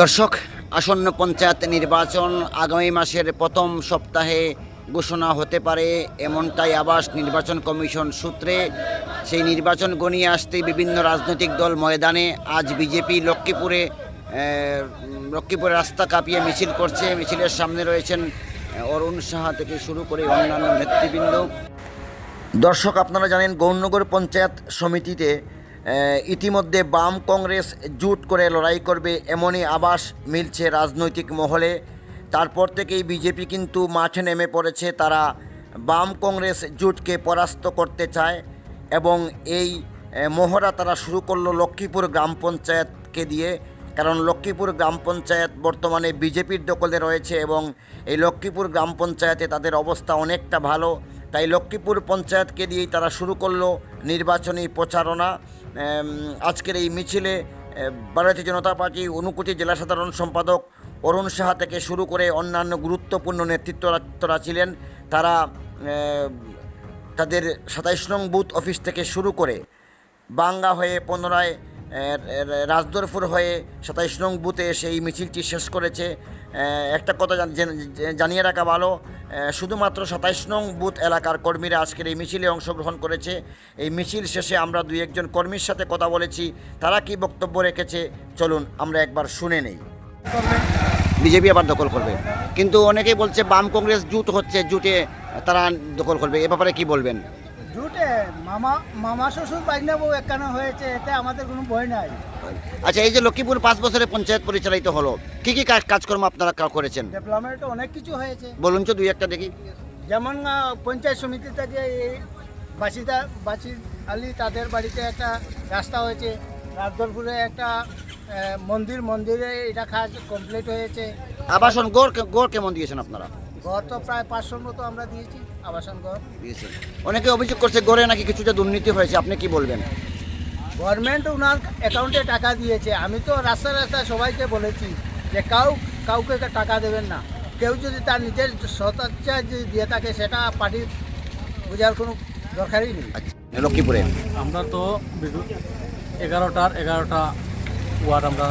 দর্শক, আসন্ন পঞ্চায়েত নির্বাচন আগামী মাসের প্রথম সপ্তাহে ঘোষণা হতে পারে, এমনটাই আবাস নির্বাচন কমিশন সূত্রে। সেই নির্বাচন গণিয়ে আসতে বিভিন্ন রাজনৈতিক দল ময়দানে আজ বিজেপি লক্ষ্মীপুরে লক্ষ্মীপুরে রাস্তা কাঁপিয়ে মিছিল করছে। মিছিলের সামনে রয়েছেন অরুণ সাহা থেকে শুরু করে অন্যান্য নেতৃবৃন্দ। দর্শক, আপনারা জানেন গৌরনগর পঞ্চায়েত সমিতিতে ইতিমধ্যে বাম কংগ্রেস জুট করে লড়াই করবে এমনই আবাস মিলছে রাজনৈতিক মহলে। তারপর থেকেই বিজেপি কিন্তু মাঠে নেমে পড়েছে। তারা বাম কংগ্রেস জুটকে পরাস্ত করতে চায় এবং এই মহড়া তারা শুরু করল লক্ষ্মীপুর গ্রাম পঞ্চায়েতকে দিয়ে। কারণ লক্ষ্মীপুর গ্রাম পঞ্চায়েত বর্তমানে বিজেপির দখলে রয়েছে এবং এই লক্ষ্মীপুর গ্রাম পঞ্চায়েতে তাদের অবস্থা অনেকটা ভালো। তাই লক্ষ্মীপুর পঞ্চায়েতকে দিয়েই তারা শুরু করল নির্বাচনী প্রচারণা। আজকের এই মিছিলে ভারতীয় জনতা পার্টি অনুকুটি জেলা সাধারণ সম্পাদক অরুণ সাহা থেকে শুরু করে অন্যান্য গুরুত্বপূর্ণ নেতৃত্বরা ছিলেন। তারা তাদের সাতাইশ নং বুথ অফিস থেকে শুরু করে বাঙ্গা হয়ে পুনরায় রাজদরপুর হয়ে সাতাইশ নং বুথে এসে এই মিছিলটি শেষ করেছে। একটা কথা জানিয়ে রাখা ভালো শুধুমাত্র সাতাইশ নং বুথ এলাকার কর্মীরা আজকের এই মিছিলে অংশগ্রহণ করেছে। এই মিছিল শেষে আমরা দুই একজন কর্মীর সাথে কথা বলেছি। তারা কি বক্তব্য রেখেছে, চলুন আমরা একবার শুনে নেই। বিজেপি আবার দখল করবে। কিন্তু অনেকেই বলছে, বাম কংগ্রেস জুট হচ্ছে, জুটে তারা দখল করবে। এ ব্যাপারে কি বলবেন? মামা মামা শ্বশুর বাইনা বউ একখানা হয়েছে এতে আমাদের কোনো ভয় নাই। আচ্ছা এই যে লক্ষ্মীপুর পাঁচ বছরে পঞ্চায়েত পরিচালিত হলো কি কি কাজ কাজকর্ম আপনারা কা- করেছেন? ডেভেলপমেন্ট অনেক কিছু হয়েছে। বলুন তো দুই একটা দেখি। যেমন আহ, পঞ্চায়েত সমিতি থেকে এই বাসিদা বাসি আলী তাদের বাড়িতে একটা রাস্তা হয়েছে। রাজদরপুরে একটা আহ, মন্দির মন্দিরে এটা কাজ কমপ্লিট হয়েছে। আবাসন গড় কে- গড় কেমন দিয়েছেন আপনারা? ঘর তো প্রায় পাঁচশোর মতো আমরা দিয়েছি আবাসন ঘর। দিয়েছেন অনেকে অভিযোগ করছে গড়ে নাকি কিছুটা দুর্নীতি হয়েছে আপনি কি বলবেন? গভর্নমেন্ট ওনার অ্যাকাউন্টে টাকা দিয়েছে। আমি তো রাস্তা রাস্তায় সবাইকে বলেছি যে কাউ কাউকে টাকা দেবেন না। কেউ যদি তার নিজের সতচ্ছায় যদি দিয়ে থাকে সেটা পার্টি বোঝার কোনো দরকারই নেই। আচ্ছা লক্ষ্মীপুরে। আমরা তো এগারোটার এগারোটা ওয়ার্ড আমরা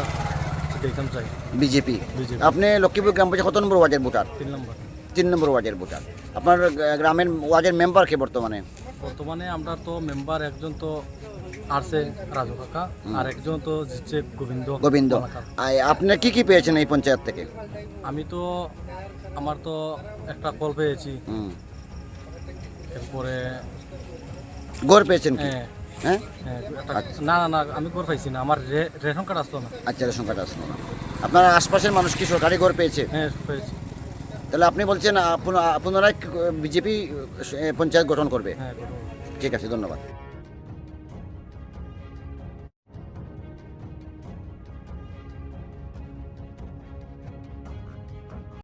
দেখতাম চাই। বিজেপি। বিজেপি। আপনি লক্ষ্মীপুর গ্রাম পঞ্চায়েত কত নম্বর ওয়ার্ডের ভোটার? তিন নম্বর। তিন নম্বর ওয়ার্ডের ভোটার। আপনার গ্রামের ওয়ার্ডের মেম্বার কে বর্তমানে? বর্তমানে আমরা তো মেম্বার একজন তো আসছে রাজু কাকা আর একজন তো জিতছে গোবিন্দ গোবিন্দ। আপনি কি কি পেয়েছেন এই পঞ্চায়েত থেকে? আমি তো আমার তো একটা কল পেয়েছি। এরপরে গড় পেয়েছেন কি? হ্যাঁ, হ্যাঁ? হ্যাঁ, না না না আমি কর পাইছি না আমার রে- রেশন কার্ড আসতো না। আচ্ছা রেশন কার্ড আসলো না। আপনার আশপাশের মানুষ কি সরকারি গড় পেয়েছে? হ্যাঁ পেয়েছি। তাহলে আপনি বলছেন পুনরায় বিজেপি পঞ্চায়েত গঠন করবে। হ্যাঁ ঠিক আছে ধন্যবাদ।